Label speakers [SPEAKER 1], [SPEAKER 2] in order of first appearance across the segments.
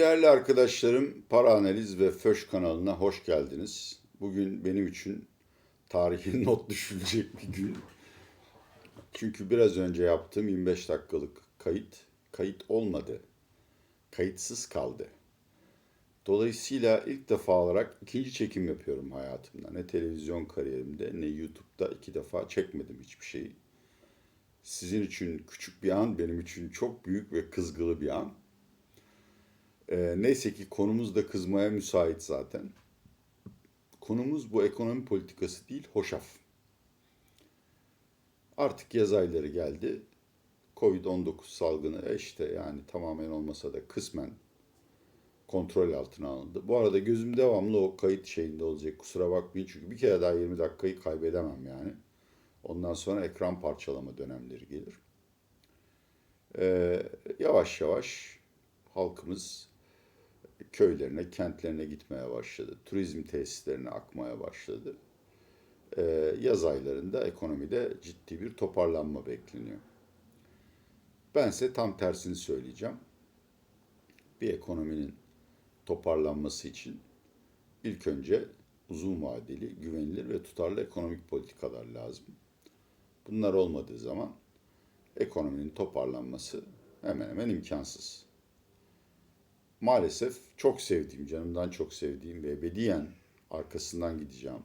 [SPEAKER 1] Değerli arkadaşlarım, Para Analiz ve Föş kanalına hoş geldiniz. Bugün benim için tarihi not düşülecek bir gün. Çünkü biraz önce yaptığım 25 dakikalık kayıt, kayıt olmadı. Kayıtsız kaldı. Dolayısıyla ilk defa olarak ikinci çekim yapıyorum hayatımda. Ne televizyon kariyerimde ne YouTube'da iki defa çekmedim hiçbir şeyi. Sizin için küçük bir an, benim için çok büyük ve kızgılı bir an. Ee, neyse ki konumuz da kızmaya müsait zaten. Konumuz bu ekonomi politikası değil, hoşaf. Artık yaz ayları geldi. Covid-19 salgını e işte yani tamamen olmasa da kısmen kontrol altına alındı. Bu arada gözüm devamlı o kayıt şeyinde olacak. Kusura bakmayın çünkü bir kere daha 20 dakikayı kaybedemem yani. Ondan sonra ekran parçalama dönemleri gelir. Ee, yavaş yavaş halkımız köylerine, kentlerine gitmeye başladı. Turizm tesislerine akmaya başladı. Ee, yaz aylarında ekonomide ciddi bir toparlanma bekleniyor. Bense tam tersini söyleyeceğim. Bir ekonominin toparlanması için ilk önce uzun vadeli, güvenilir ve tutarlı ekonomik politikalar lazım. Bunlar olmadığı zaman ekonominin toparlanması hemen hemen imkansız maalesef çok sevdiğim, canımdan çok sevdiğim ve ebediyen arkasından gideceğim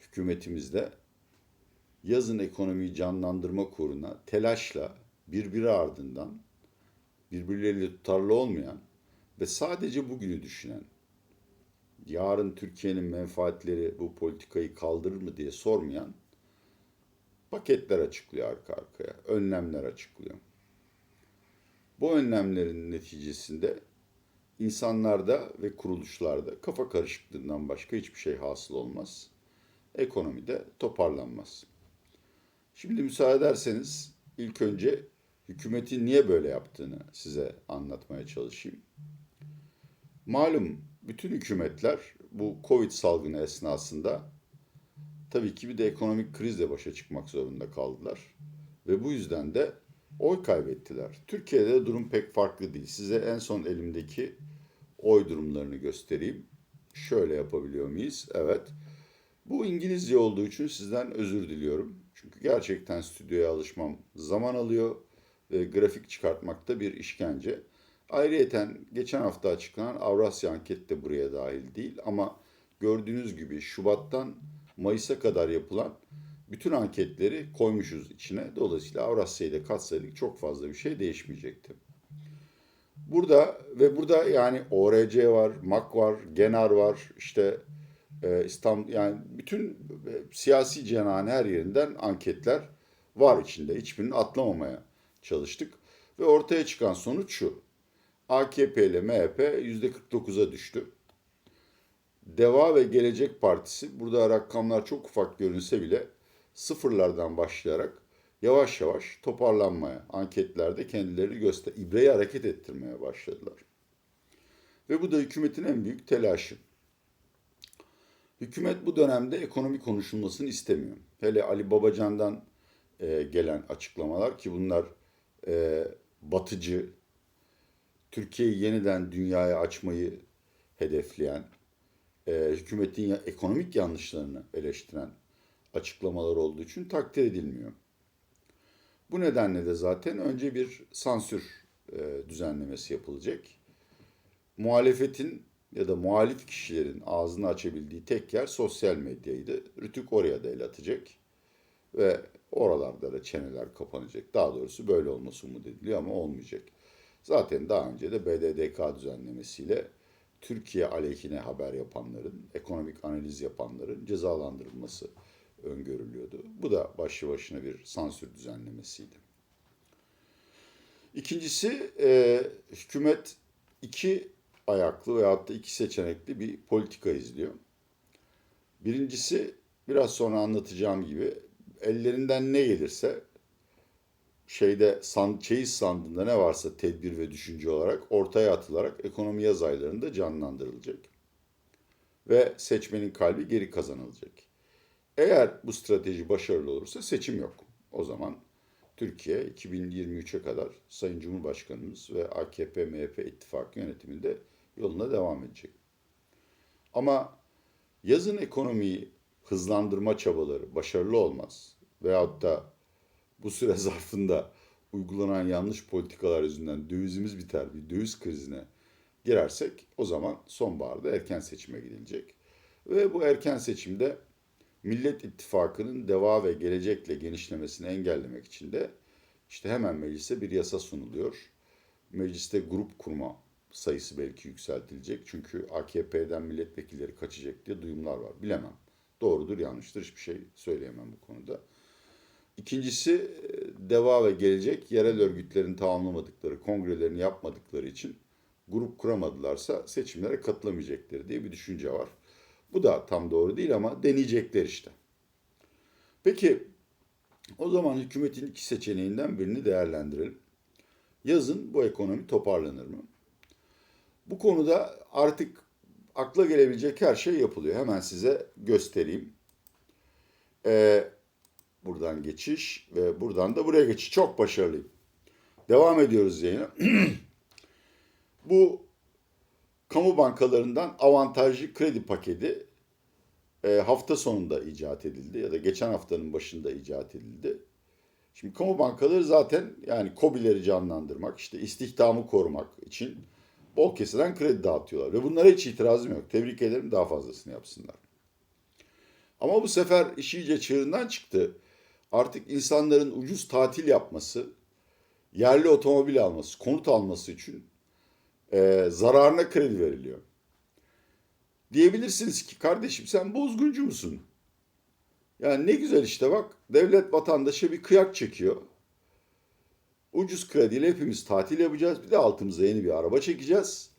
[SPEAKER 1] hükümetimizde yazın ekonomiyi canlandırma kuruna telaşla birbiri ardından birbirleriyle tutarlı olmayan ve sadece bugünü düşünen, yarın Türkiye'nin menfaatleri bu politikayı kaldırır mı diye sormayan paketler açıklıyor arka arkaya, önlemler açıklıyor. Bu önlemlerin neticesinde insanlarda ve kuruluşlarda kafa karışıklığından başka hiçbir şey hasıl olmaz. Ekonomide toparlanmaz. Şimdi müsaade ederseniz ilk önce hükümetin niye böyle yaptığını size anlatmaya çalışayım. Malum bütün hükümetler bu Covid salgını esnasında tabii ki bir de ekonomik krizle başa çıkmak zorunda kaldılar. Ve bu yüzden de oy kaybettiler. Türkiye'de durum pek farklı değil. Size en son elimdeki oy durumlarını göstereyim. Şöyle yapabiliyor muyuz? Evet. Bu İngilizce olduğu için sizden özür diliyorum. Çünkü gerçekten stüdyoya alışmam zaman alıyor ve grafik çıkartmakta bir işkence. Ayrıyeten geçen hafta açıklanan Avrasya anketi de buraya dahil değil ama gördüğünüz gibi Şubat'tan Mayıs'a kadar yapılan bütün anketleri koymuşuz içine. Dolayısıyla Avrasya'yı da katsaydık çok fazla bir şey değişmeyecekti. Burada ve burada yani ORC var, MAK var, GENAR var, işte e, İstanbul yani bütün e, siyasi cenahın her yerinden anketler var içinde. Hiçbirini atlamamaya çalıştık. Ve ortaya çıkan sonuç şu. AKP ile MHP %49'a düştü. Deva ve Gelecek Partisi burada rakamlar çok ufak görünse bile sıfırlardan başlayarak yavaş yavaş toparlanmaya, anketlerde kendilerini göster, ibreyi hareket ettirmeye başladılar. Ve bu da hükümetin en büyük telaşı. Hükümet bu dönemde ekonomi konuşulmasını istemiyor. Hele Ali Babacan'dan e, gelen açıklamalar ki bunlar e, batıcı, Türkiye'yi yeniden dünyaya açmayı hedefleyen, e, hükümetin ekonomik yanlışlarını eleştiren açıklamalar olduğu için takdir edilmiyor. Bu nedenle de zaten önce bir sansür e, düzenlemesi yapılacak. Muhalefetin ya da muhalif kişilerin ağzını açabildiği tek yer sosyal medyaydı. Rütük oraya da el atacak ve oralarda da çeneler kapanacak. Daha doğrusu böyle olması umut ediliyor ama olmayacak. Zaten daha önce de BDDK düzenlemesiyle Türkiye aleyhine haber yapanların, ekonomik analiz yapanların cezalandırılması öngörülüyordu. Bu da başlı başına bir sansür düzenlemesiydi. İkincisi e, hükümet iki ayaklı veyahut da iki seçenekli bir politika izliyor. Birincisi biraz sonra anlatacağım gibi ellerinden ne gelirse şeyde san, çeyiz sandığında ne varsa tedbir ve düşünce olarak ortaya atılarak ekonomi yaz aylarında canlandırılacak. Ve seçmenin kalbi geri kazanılacak. Eğer bu strateji başarılı olursa seçim yok. O zaman Türkiye 2023'e kadar Sayın Cumhurbaşkanımız ve AKP-MHP ittifakı yönetiminde yoluna devam edecek. Ama yazın ekonomiyi hızlandırma çabaları başarılı olmaz veyahut da bu süre zarfında uygulanan yanlış politikalar yüzünden dövizimiz biter, bir döviz krizine girersek o zaman sonbaharda erken seçime gidilecek. Ve bu erken seçimde Millet İttifakı'nın deva ve gelecekle genişlemesini engellemek için de işte hemen meclise bir yasa sunuluyor. Mecliste grup kurma sayısı belki yükseltilecek. Çünkü AKP'den milletvekilleri kaçacak diye duyumlar var. Bilemem. Doğrudur yanlıştır hiçbir şey söyleyemem bu konuda. İkincisi deva ve gelecek yerel örgütlerin tamamlamadıkları, kongrelerini yapmadıkları için grup kuramadılarsa seçimlere katılamayacakları diye bir düşünce var. Bu da tam doğru değil ama deneyecekler işte. Peki o zaman hükümetin iki seçeneğinden birini değerlendirelim. Yazın bu ekonomi toparlanır mı? Bu konuda artık akla gelebilecek her şey yapılıyor. Hemen size göstereyim. Ee, buradan geçiş ve buradan da buraya geçiş. Çok başarılıyım. Devam ediyoruz yayına. bu kamu bankalarından avantajlı kredi paketi e, hafta sonunda icat edildi ya da geçen haftanın başında icat edildi. Şimdi kamu bankaları zaten yani KOBİ'leri canlandırmak, işte istihdamı korumak için bol kesilen kredi dağıtıyorlar. Ve bunlara hiç itirazım yok. Tebrik ederim daha fazlasını yapsınlar. Ama bu sefer iş iyice çığırından çıktı. Artık insanların ucuz tatil yapması, yerli otomobil alması, konut alması için e, zararına kredi veriliyor. Diyebilirsiniz ki kardeşim sen bozguncu musun? Yani ne güzel işte bak devlet vatandaşa bir kıyak çekiyor. Ucuz krediyle hepimiz tatil yapacağız. Bir de altımıza yeni bir araba çekeceğiz.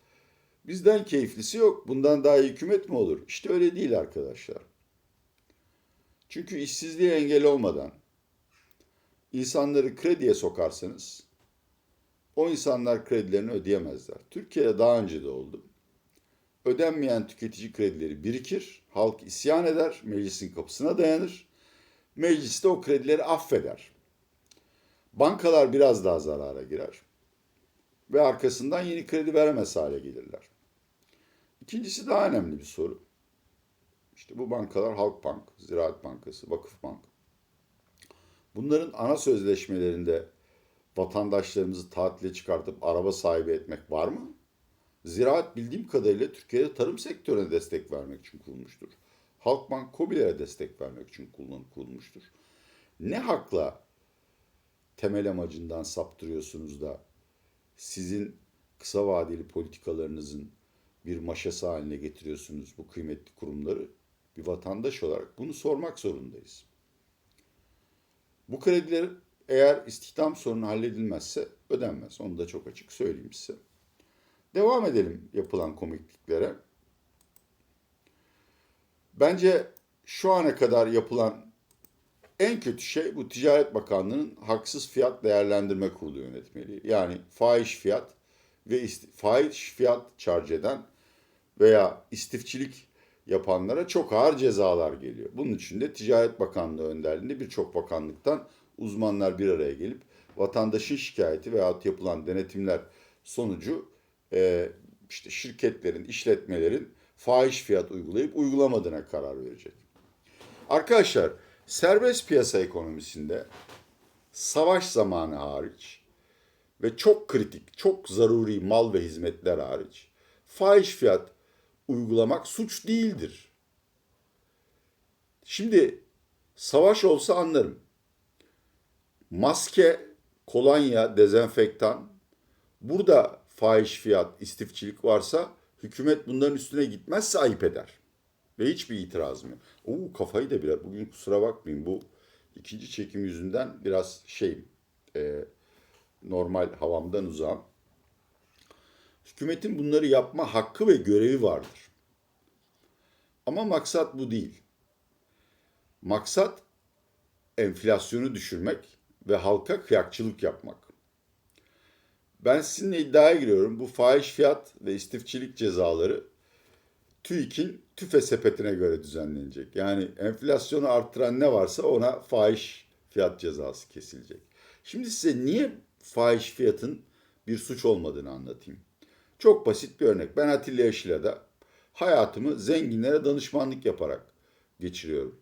[SPEAKER 1] Bizden keyiflisi yok. Bundan daha iyi hükümet mi olur? İşte öyle değil arkadaşlar. Çünkü işsizliğe engel olmadan insanları krediye sokarsanız o insanlar kredilerini ödeyemezler. Türkiye'de daha önce de oldu. Ödenmeyen tüketici kredileri birikir, halk isyan eder, meclisin kapısına dayanır. Meclis de o kredileri affeder. Bankalar biraz daha zarara girer ve arkasından yeni kredi veremez hale gelirler. İkincisi daha önemli bir soru. İşte bu bankalar Halkbank, Ziraat Bankası, Vakıfbank. Bunların ana sözleşmelerinde vatandaşlarımızı tatile çıkartıp araba sahibi etmek var mı? Ziraat bildiğim kadarıyla Türkiye'de tarım sektörüne destek vermek için kurulmuştur. Halkbank KOBİ'lere destek vermek için kurulmuştur. Ne hakla temel amacından saptırıyorsunuz da sizin kısa vadeli politikalarınızın bir maşası haline getiriyorsunuz bu kıymetli kurumları? Bir vatandaş olarak bunu sormak zorundayız. Bu krediler eğer istihdam sorunu halledilmezse ödenmez. Onu da çok açık söyleyeyim size. Devam edelim yapılan komikliklere. Bence şu ana kadar yapılan en kötü şey bu Ticaret Bakanlığı'nın haksız fiyat değerlendirme kurulu yönetmeliği. Yani fahiş fiyat ve fahiş fiyat charge eden veya istifçilik yapanlara çok ağır cezalar geliyor. Bunun için de Ticaret Bakanlığı önderliğinde birçok bakanlıktan uzmanlar bir araya gelip vatandaşın şikayeti veya yapılan denetimler sonucu e, işte şirketlerin, işletmelerin fahiş fiyat uygulayıp uygulamadığına karar verecek. Arkadaşlar serbest piyasa ekonomisinde savaş zamanı hariç ve çok kritik, çok zaruri mal ve hizmetler hariç fahiş fiyat uygulamak suç değildir. Şimdi savaş olsa anlarım. Maske, kolonya, dezenfektan burada fahiş fiyat, istifçilik varsa hükümet bunların üstüne gitmezse ayıp eder. Ve hiçbir itirazım yok. Oo kafayı da biraz bugün kusura bakmayın bu ikinci çekim yüzünden biraz şey e, normal havamdan uzağım. Hükümetin bunları yapma hakkı ve görevi vardır. Ama maksat bu değil. Maksat enflasyonu düşürmek ve halka kıyakçılık yapmak. Ben sizinle iddiaya giriyorum bu fahiş fiyat ve istifçilik cezaları TÜİK'in tüfe sepetine göre düzenlenecek. Yani enflasyonu arttıran ne varsa ona fahiş fiyat cezası kesilecek. Şimdi size niye fahiş fiyatın bir suç olmadığını anlatayım. Çok basit bir örnek. Ben Atilla Yaşila'da hayatımı zenginlere danışmanlık yaparak geçiriyorum.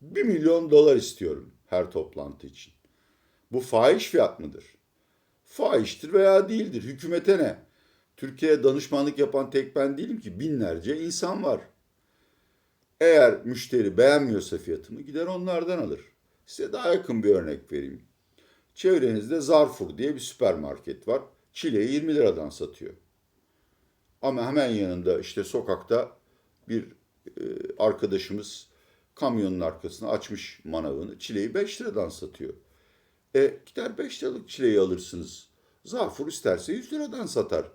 [SPEAKER 1] 1 milyon dolar istiyorum her toplantı için. Bu fahiş fiyat mıdır? Fahiştir veya değildir. Hükümete ne? Türkiye'ye danışmanlık yapan tek ben değilim ki. Binlerce insan var. Eğer müşteri beğenmiyorsa fiyatımı gider onlardan alır. Size daha yakın bir örnek vereyim. Çevrenizde Zarfur diye bir süpermarket var. Çileği 20 liradan satıyor. Ama hemen yanında işte sokakta bir e, arkadaşımız kamyonun arkasına açmış manavını. Çileği 5 liradan satıyor. E gider 5 liralık çileği alırsınız. Zarfur isterse 100 liradan satar.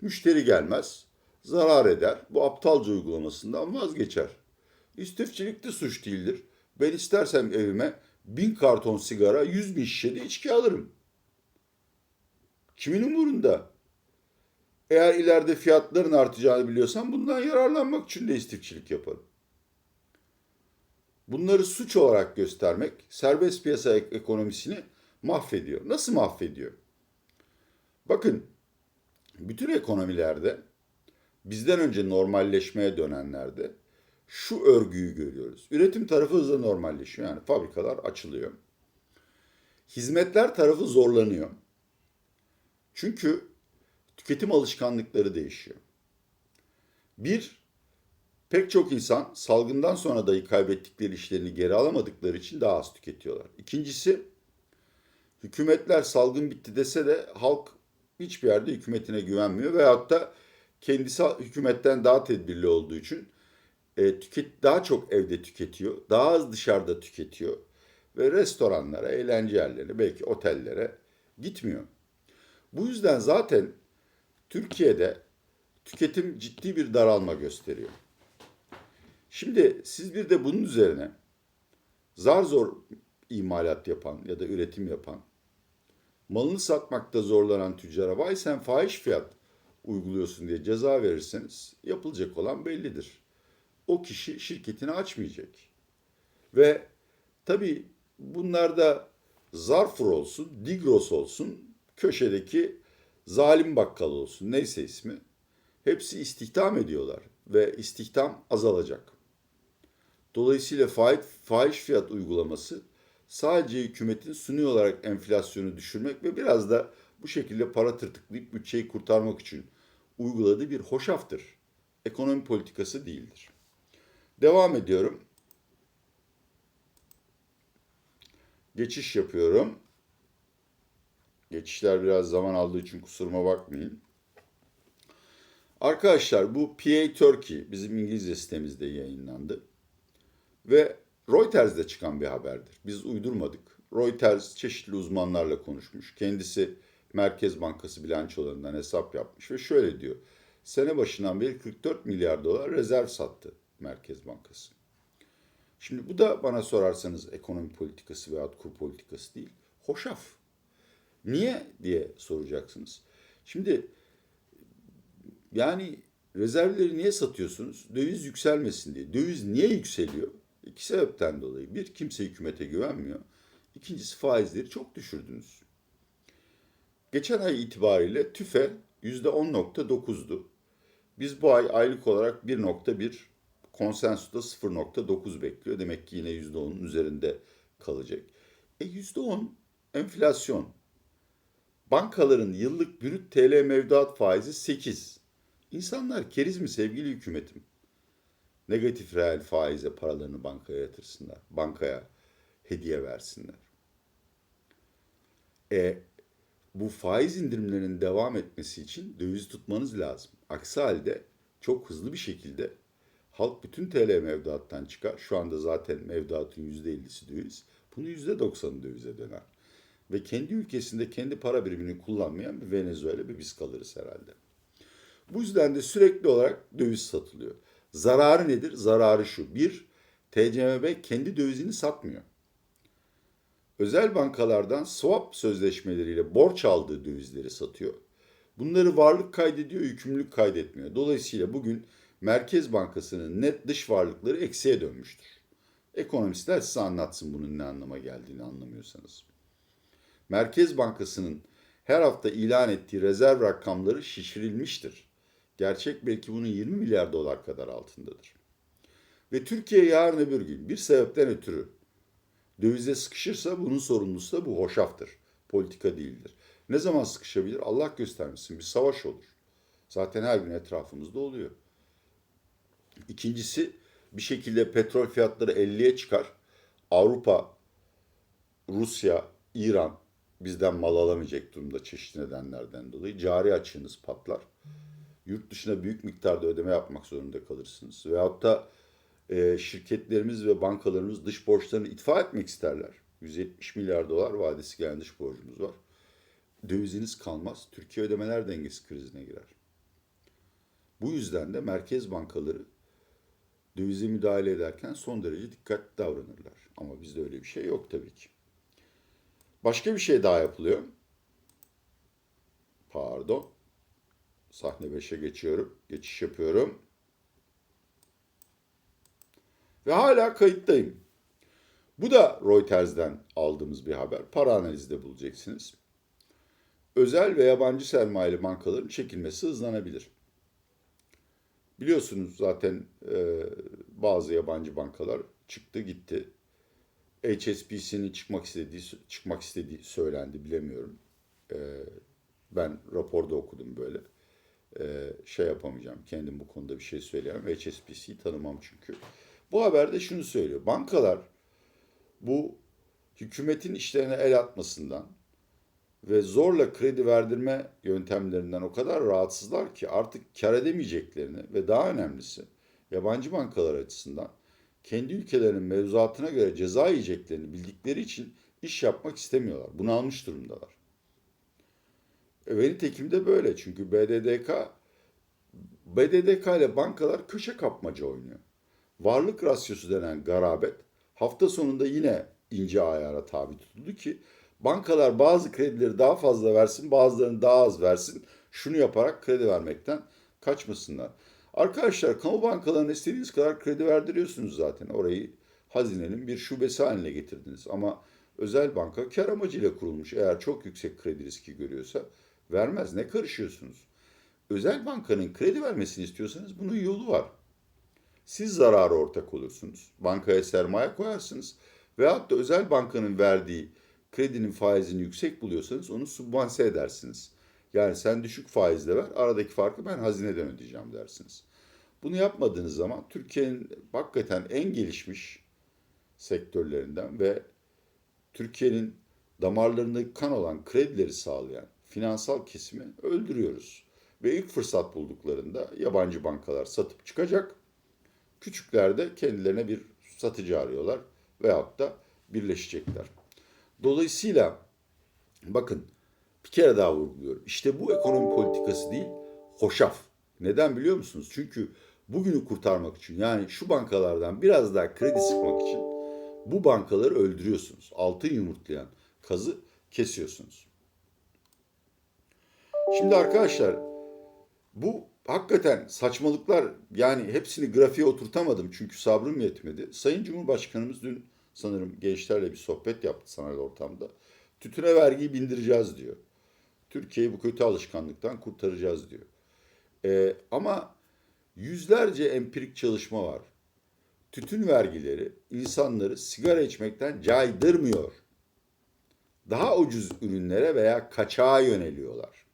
[SPEAKER 1] Müşteri gelmez, zarar eder. Bu aptalca uygulamasından vazgeçer. İstifçilik de suç değildir. Ben istersem evime bin karton sigara, yüz bin şişe de içki alırım. Kimin umurunda? Eğer ileride fiyatların artacağını biliyorsam bundan yararlanmak için de istifçilik yaparım. Bunları suç olarak göstermek serbest piyasa ek- ekonomisini mahvediyor. Nasıl mahvediyor? Bakın bütün ekonomilerde bizden önce normalleşmeye dönenlerde şu örgüyü görüyoruz. Üretim tarafı hızla normalleşiyor. Yani fabrikalar açılıyor. Hizmetler tarafı zorlanıyor. Çünkü tüketim alışkanlıkları değişiyor. Bir, pek çok insan salgından sonra dahi kaybettikleri işlerini geri alamadıkları için daha az tüketiyorlar. İkincisi, hükümetler salgın bitti dese de halk hiçbir yerde hükümetine güvenmiyor veyahut da kendisi hükümetten daha tedbirli olduğu için e, tüket daha çok evde tüketiyor, daha az dışarıda tüketiyor ve restoranlara, eğlence yerlerine, belki otellere gitmiyor. Bu yüzden zaten Türkiye'de tüketim ciddi bir daralma gösteriyor. Şimdi siz bir de bunun üzerine zar zor imalat yapan ya da üretim yapan, malını satmakta zorlanan tüccara vay sen fahiş fiyat uyguluyorsun diye ceza verirseniz yapılacak olan bellidir. O kişi şirketini açmayacak. Ve tabii bunlarda Zarfur olsun, Digros olsun, köşedeki zalim bakkal olsun neyse ismi hepsi istihdam ediyorlar ve istihdam azalacak. Dolayısıyla fahiş, fahiş fiyat uygulaması sadece hükümetin suni olarak enflasyonu düşürmek ve biraz da bu şekilde para tırtıklayıp bütçeyi kurtarmak için uyguladığı bir hoşaftır. Ekonomi politikası değildir. Devam ediyorum. Geçiş yapıyorum. Geçişler biraz zaman aldığı için kusuruma bakmayın. Arkadaşlar bu PA Turkey bizim İngilizce sitemizde yayınlandı. Ve Reuters'de çıkan bir haberdir. Biz uydurmadık. Reuters çeşitli uzmanlarla konuşmuş. Kendisi Merkez Bankası bilançolarından hesap yapmış ve şöyle diyor. Sene başından beri 44 milyar dolar rezerv sattı Merkez Bankası. Şimdi bu da bana sorarsanız ekonomi politikası veya kur politikası değil. Hoşaf. Niye diye soracaksınız. Şimdi yani rezervleri niye satıyorsunuz? Döviz yükselmesin diye. Döviz niye yükseliyor? İki sebepten dolayı. Bir, kimse hükümete güvenmiyor. İkincisi faizleri çok düşürdünüz. Geçen ay itibariyle TÜFE %10.9'du. Biz bu ay aylık olarak 1.1, konsensusta 0.9 bekliyor. Demek ki yine %10'un üzerinde kalacak. E %10 enflasyon. Bankaların yıllık brüt TL mevduat faizi 8. İnsanlar keriz mi sevgili hükümetim? Negatif reel faize paralarını bankaya yatırsınlar. Bankaya hediye versinler. E, bu faiz indirimlerinin devam etmesi için döviz tutmanız lazım. Aksi halde çok hızlı bir şekilde halk bütün TL mevduattan çıkar. Şu anda zaten mevduatın %50'si döviz. Bunu %90'ı dövize döner. Ve kendi ülkesinde kendi para birimini kullanmayan bir Venezuela bir biz kalırız herhalde. Bu yüzden de sürekli olarak döviz satılıyor. Zararı nedir? Zararı şu. Bir, TCMB kendi dövizini satmıyor. Özel bankalardan swap sözleşmeleriyle borç aldığı dövizleri satıyor. Bunları varlık kaydediyor, yükümlülük kaydetmiyor. Dolayısıyla bugün Merkez Bankası'nın net dış varlıkları eksiye dönmüştür. Ekonomistler size anlatsın bunun ne anlama geldiğini anlamıyorsanız. Merkez Bankası'nın her hafta ilan ettiği rezerv rakamları şişirilmiştir. Gerçek belki bunun 20 milyar dolar kadar altındadır. Ve Türkiye yarın öbür gün bir sebepten ötürü dövize sıkışırsa bunun sorumlusu da bu hoşaftır. Politika değildir. Ne zaman sıkışabilir? Allah göstermesin bir savaş olur. Zaten her gün etrafımızda oluyor. İkincisi bir şekilde petrol fiyatları 50'ye çıkar. Avrupa, Rusya, İran bizden mal alamayacak durumda çeşitli nedenlerden dolayı. Cari açığınız patlar. Yurt dışına büyük miktarda ödeme yapmak zorunda kalırsınız. Veyahut da e, şirketlerimiz ve bankalarımız dış borçlarını itfa etmek isterler. 170 milyar dolar vadesi gelen dış borcumuz var. Döviziniz kalmaz. Türkiye ödemeler dengesi krizine girer. Bu yüzden de merkez bankaları dövize müdahale ederken son derece dikkatli davranırlar. Ama bizde öyle bir şey yok tabii ki. Başka bir şey daha yapılıyor. Pardon. Sahne 5'e geçiyorum. Geçiş yapıyorum. Ve hala kayıttayım. Bu da Reuters'den aldığımız bir haber. Para analizde bulacaksınız. Özel ve yabancı sermayeli bankaların çekilmesi hızlanabilir. Biliyorsunuz zaten e, bazı yabancı bankalar çıktı gitti. HSBC'nin çıkmak istediği çıkmak istediği söylendi bilemiyorum. E, ben raporda okudum böyle. E, şey yapamayacağım. Kendim bu konuda bir şey söyleyemem. HSBC'yi tanımam çünkü. Bu haberde şunu söylüyor. Bankalar bu hükümetin işlerine el atmasından ve zorla kredi verdirme yöntemlerinden o kadar rahatsızlar ki artık kar edemeyeceklerini ve daha önemlisi yabancı bankalar açısından kendi ülkelerinin mevzuatına göre ceza yiyeceklerini bildikleri için iş yapmak istemiyorlar. Bunu almış durumdalar. E ve nitekim de böyle çünkü BDDK BDDK ile bankalar köşe kapmaca oynuyor. Varlık rasyosu denen garabet hafta sonunda yine ince ayara tabi tutuldu ki bankalar bazı kredileri daha fazla versin, bazılarını daha az versin. Şunu yaparak kredi vermekten kaçmasınlar. Arkadaşlar kamu bankalarına istediğiniz kadar kredi verdiriyorsunuz zaten. Orayı hazinenin bir şubesi haline getirdiniz. Ama özel banka kar amacıyla kurulmuş. Eğer çok yüksek kredi riski görüyorsa vermez. Ne karışıyorsunuz? Özel bankanın kredi vermesini istiyorsanız bunun yolu var. Siz zarara ortak olursunuz. Bankaya sermaye koyarsınız. Veyahut da özel bankanın verdiği kredinin faizini yüksek buluyorsanız onu subvanse edersiniz. Yani sen düşük faizle ver, aradaki farkı ben hazineden ödeyeceğim dersiniz. Bunu yapmadığınız zaman Türkiye'nin hakikaten en gelişmiş sektörlerinden ve Türkiye'nin damarlarındaki kan olan kredileri sağlayan finansal kesimi öldürüyoruz. Ve ilk fırsat bulduklarında yabancı bankalar satıp çıkacak. Küçükler de kendilerine bir satıcı arıyorlar veyahut da birleşecekler. Dolayısıyla bakın bir kere daha vurguluyorum. İşte bu ekonomi politikası değil, hoşaf. Neden biliyor musunuz? Çünkü bugünü kurtarmak için yani şu bankalardan biraz daha kredi sıkmak için bu bankaları öldürüyorsunuz. Altın yumurtlayan kazı kesiyorsunuz. Şimdi arkadaşlar bu hakikaten saçmalıklar yani hepsini grafiğe oturtamadım çünkü sabrım yetmedi. Sayın Cumhurbaşkanımız dün sanırım gençlerle bir sohbet yaptı sanal ortamda. Tütüne vergiyi bindireceğiz diyor. Türkiye'yi bu kötü alışkanlıktan kurtaracağız diyor. Ee, ama yüzlerce empirik çalışma var. Tütün vergileri insanları sigara içmekten caydırmıyor. Daha ucuz ürünlere veya kaçağa yöneliyorlar.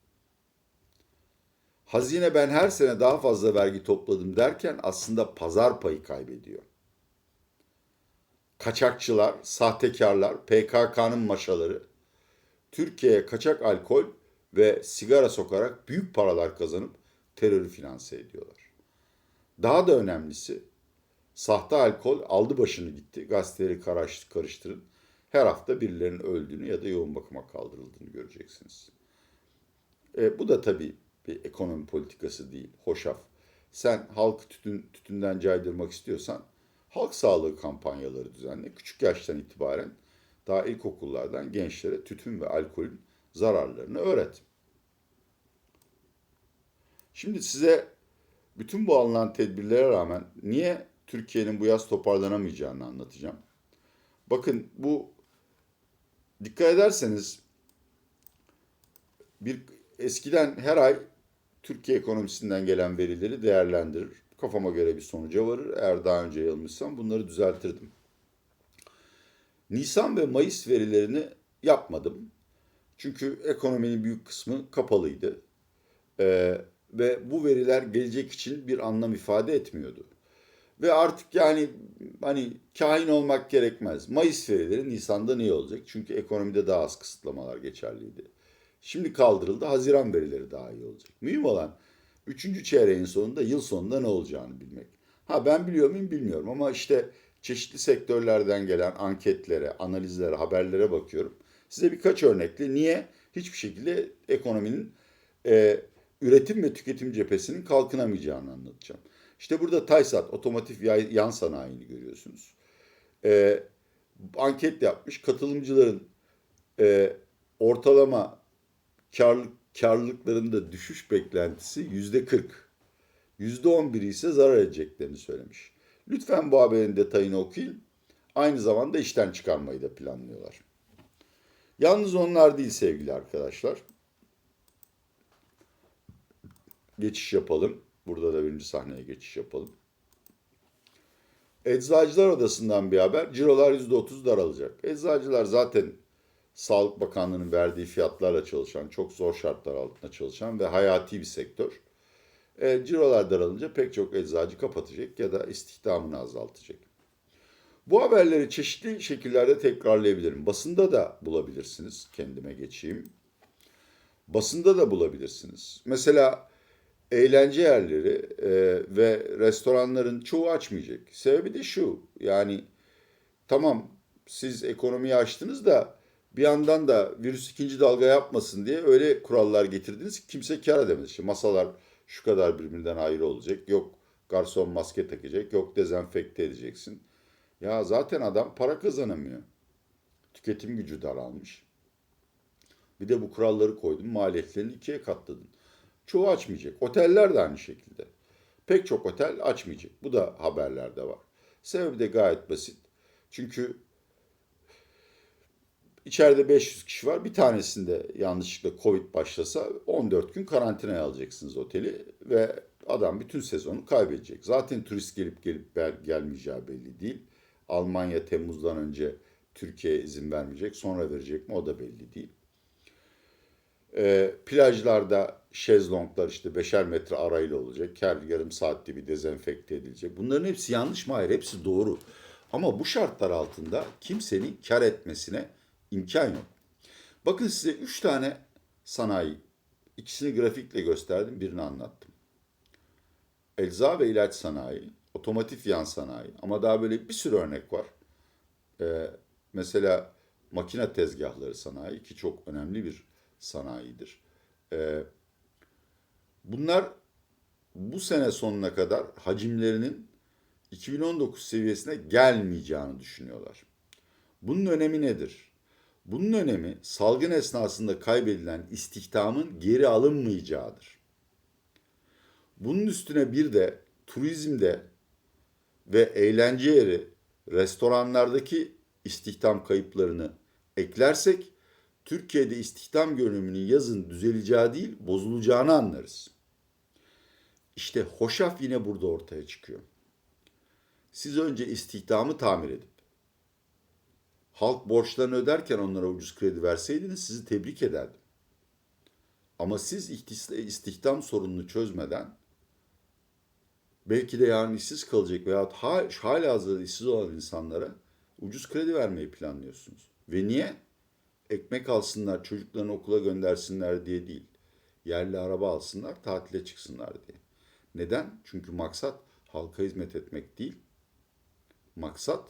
[SPEAKER 1] Hazine ben her sene daha fazla vergi topladım derken aslında pazar payı kaybediyor. Kaçakçılar, sahtekarlar, PKK'nın maşaları Türkiye'ye kaçak alkol ve sigara sokarak büyük paralar kazanıp terörü finanse ediyorlar. Daha da önemlisi sahte alkol aldı başını gitti. Gazeteleri karıştırın. Her hafta birilerinin öldüğünü ya da yoğun bakıma kaldırıldığını göreceksiniz. E, bu da tabii bir ekonomi politikası değil, hoşaf. Sen halkı tütün, tütünden caydırmak istiyorsan halk sağlığı kampanyaları düzenle. Küçük yaştan itibaren daha ilkokullardan gençlere tütün ve alkolün zararlarını öğret. Şimdi size bütün bu alınan tedbirlere rağmen niye Türkiye'nin bu yaz toparlanamayacağını anlatacağım. Bakın bu dikkat ederseniz bir eskiden her ay Türkiye ekonomisinden gelen verileri değerlendirir. Kafama göre bir sonuca varır. Eğer daha önce yanılmışsam bunları düzeltirdim. Nisan ve Mayıs verilerini yapmadım. Çünkü ekonominin büyük kısmı kapalıydı. Ee, ve bu veriler gelecek için bir anlam ifade etmiyordu. Ve artık yani hani kahin olmak gerekmez. Mayıs verileri Nisan'da niye olacak? Çünkü ekonomide daha az kısıtlamalar geçerliydi. Şimdi kaldırıldı. Haziran verileri daha iyi olacak. Mühim olan 3. çeyreğin sonunda yıl sonunda ne olacağını bilmek. Ha ben biliyor muyum bilmiyorum ama işte çeşitli sektörlerden gelen anketlere, analizlere, haberlere bakıyorum. Size birkaç örnekle niye hiçbir şekilde ekonominin e, üretim ve tüketim cephesinin kalkınamayacağını anlatacağım. İşte burada TAYSAT, otomotiv yan sanayini görüyorsunuz. E, anket yapmış. Katılımcıların e, ortalama karlılık, karlılıklarında düşüş beklentisi yüzde 40. Yüzde 11'i ise zarar edeceklerini söylemiş. Lütfen bu haberin detayını okuyun. Aynı zamanda işten çıkarmayı da planlıyorlar. Yalnız onlar değil sevgili arkadaşlar. Geçiş yapalım. Burada da birinci sahneye geçiş yapalım. Eczacılar Odası'ndan bir haber. Cirolar %30 daralacak. Eczacılar zaten Sağlık Bakanlığı'nın verdiği fiyatlarla çalışan, çok zor şartlar altında çalışan ve hayati bir sektör. E, cirolar daralınca pek çok eczacı kapatacak ya da istihdamını azaltacak. Bu haberleri çeşitli şekillerde tekrarlayabilirim. Basında da bulabilirsiniz. Kendime geçeyim. Basında da bulabilirsiniz. Mesela eğlence yerleri e, ve restoranların çoğu açmayacak. Sebebi de şu. Yani tamam siz ekonomiyi açtınız da bir yandan da virüs ikinci dalga yapmasın diye öyle kurallar getirdiniz ki kimse kar edemez. İşte masalar şu kadar birbirinden ayrı olacak. Yok garson maske takacak. Yok dezenfekte edeceksin. Ya zaten adam para kazanamıyor. Tüketim gücü daralmış. Bir de bu kuralları koydun maliyetlerini ikiye katladın. Çoğu açmayacak. Oteller de aynı şekilde. Pek çok otel açmayacak. Bu da haberlerde var. Sebebi de gayet basit. Çünkü içeride 500 kişi var. Bir tanesinde yanlışlıkla Covid başlasa 14 gün karantinaya alacaksınız oteli ve adam bütün sezonu kaybedecek. Zaten turist gelip gelip gelmeyeceği belli değil. Almanya Temmuz'dan önce Türkiye'ye izin vermeyecek. Sonra verecek mi o da belli değil. E, plajlarda şezlonglar işte beşer metre arayla olacak. Her yarım saatte bir dezenfekte edilecek. Bunların hepsi yanlış mı? Hayır hepsi doğru. Ama bu şartlar altında kimsenin kar etmesine imkan yok. Bakın size üç tane sanayi. İkisini grafikle gösterdim, birini anlattım. Ecza ve ilaç sanayi, otomotiv yan sanayi. Ama daha böyle bir sürü örnek var. Ee, mesela makine tezgahları sanayi ki çok önemli bir sanayidir. Ee, bunlar bu sene sonuna kadar hacimlerinin 2019 seviyesine gelmeyeceğini düşünüyorlar. Bunun önemi nedir? Bunun önemi salgın esnasında kaybedilen istihdamın geri alınmayacağıdır. Bunun üstüne bir de turizmde ve eğlence yeri, restoranlardaki istihdam kayıplarını eklersek Türkiye'de istihdam görünümünün yazın düzeleceği değil, bozulacağını anlarız. İşte hoşaf yine burada ortaya çıkıyor. Siz önce istihdamı tamir edip halk borçlarını öderken onlara ucuz kredi verseydiniz sizi tebrik ederdim. Ama siz istihdam sorununu çözmeden belki de yarın işsiz kalacak veya hala hazırda işsiz olan insanlara ucuz kredi vermeyi planlıyorsunuz. Ve niye? Ekmek alsınlar, çocuklarını okula göndersinler diye değil. Yerli araba alsınlar, tatile çıksınlar diye. Neden? Çünkü maksat halka hizmet etmek değil. Maksat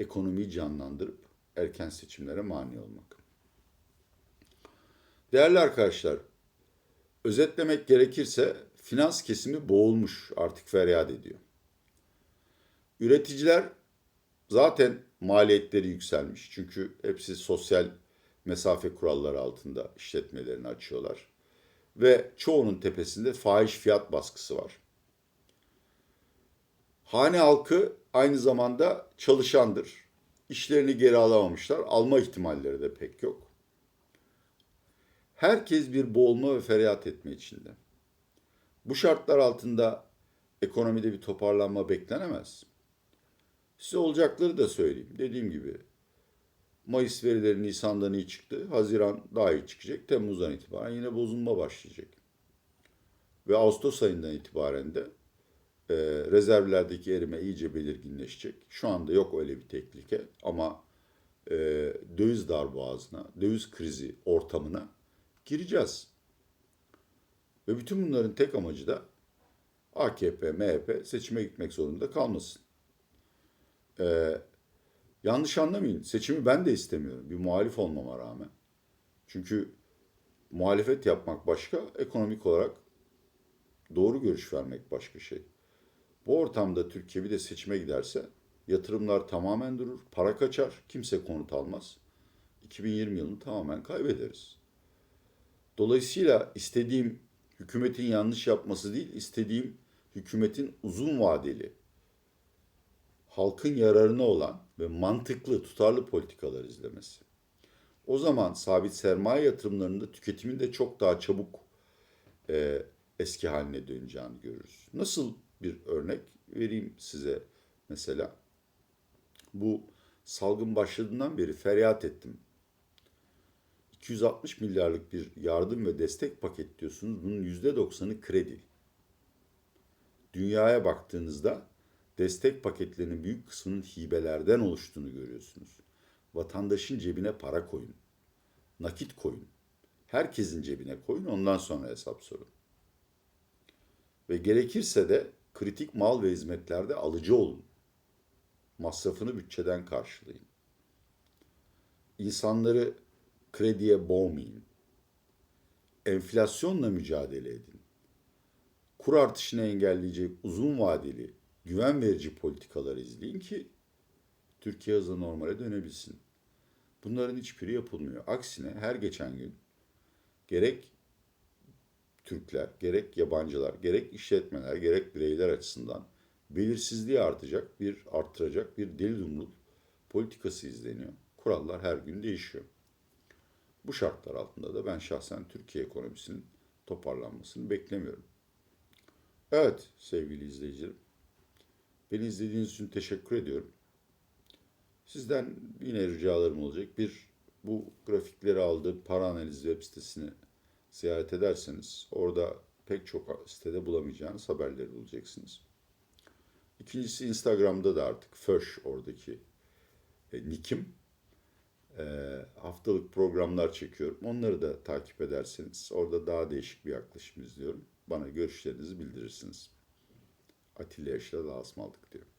[SPEAKER 1] ekonomiyi canlandırıp erken seçimlere mani olmak. Değerli arkadaşlar, özetlemek gerekirse finans kesimi boğulmuş, artık feryat ediyor. Üreticiler zaten maliyetleri yükselmiş. Çünkü hepsi sosyal mesafe kuralları altında işletmelerini açıyorlar. Ve çoğunun tepesinde fahiş fiyat baskısı var. Hane halkı aynı zamanda çalışandır. İşlerini geri alamamışlar. Alma ihtimalleri de pek yok. Herkes bir boğulma ve feryat etme içinde. Bu şartlar altında ekonomide bir toparlanma beklenemez. Size olacakları da söyleyeyim. Dediğim gibi Mayıs verileri Nisan'dan iyi çıktı. Haziran daha iyi çıkacak. Temmuz'dan itibaren yine bozulma başlayacak. Ve Ağustos ayından itibaren de e, rezervlerdeki erime iyice belirginleşecek. Şu anda yok öyle bir tehlike ama e, döviz darboğazına, döviz krizi ortamına gireceğiz. Ve bütün bunların tek amacı da AKP, MHP seçime gitmek zorunda kalmasın. Ee, yanlış anlamayın. Seçimi ben de istemiyorum. Bir muhalif olmama rağmen. Çünkü muhalefet yapmak başka, ekonomik olarak doğru görüş vermek başka şey. Bu ortamda Türkiye bir de seçime giderse yatırımlar tamamen durur, para kaçar, kimse konut almaz. 2020 yılını tamamen kaybederiz. Dolayısıyla istediğim hükümetin yanlış yapması değil, istediğim hükümetin uzun vadeli, halkın yararına olan ve mantıklı, tutarlı politikalar izlemesi. O zaman sabit sermaye yatırımlarında tüketimin de çok daha çabuk e, eski haline döneceğini görürüz. Nasıl bir örnek vereyim size mesela. Bu salgın başladığından beri feryat ettim. 260 milyarlık bir yardım ve destek paket diyorsunuz. Bunun %90'ı kredi. Dünyaya baktığınızda destek paketlerinin büyük kısmının hibelerden oluştuğunu görüyorsunuz. Vatandaşın cebine para koyun. Nakit koyun. Herkesin cebine koyun ondan sonra hesap sorun. Ve gerekirse de kritik mal ve hizmetlerde alıcı olun. Masrafını bütçeden karşılayın. İnsanları krediye boğmayın. Enflasyonla mücadele edin. Kur artışını engelleyecek uzun vadeli, güven verici politikalar izleyin ki Türkiye hızla normale dönebilsin. Bunların hiçbiri yapılmıyor. Aksine her geçen gün gerek Türkler, gerek yabancılar, gerek işletmeler, gerek bireyler açısından belirsizliği artacak, bir arttıracak bir deli dumrul politikası izleniyor. Kurallar her gün değişiyor. Bu şartlar altında da ben şahsen Türkiye ekonomisinin toparlanmasını beklemiyorum. Evet sevgili izleyicilerim. Beni izlediğiniz için teşekkür ediyorum. Sizden yine ricalarım olacak. Bir, bu grafikleri aldığım para analiz web sitesini ziyaret ederseniz orada pek çok sitede bulamayacağınız haberleri bulacaksınız. İkincisi Instagram'da da artık Föş oradaki e, nickim. E, haftalık programlar çekiyorum. Onları da takip ederseniz orada daha değişik bir yaklaşım izliyorum. Bana görüşlerinizi bildirirsiniz. Atilla Yaşar'a da asmaldık diyorum.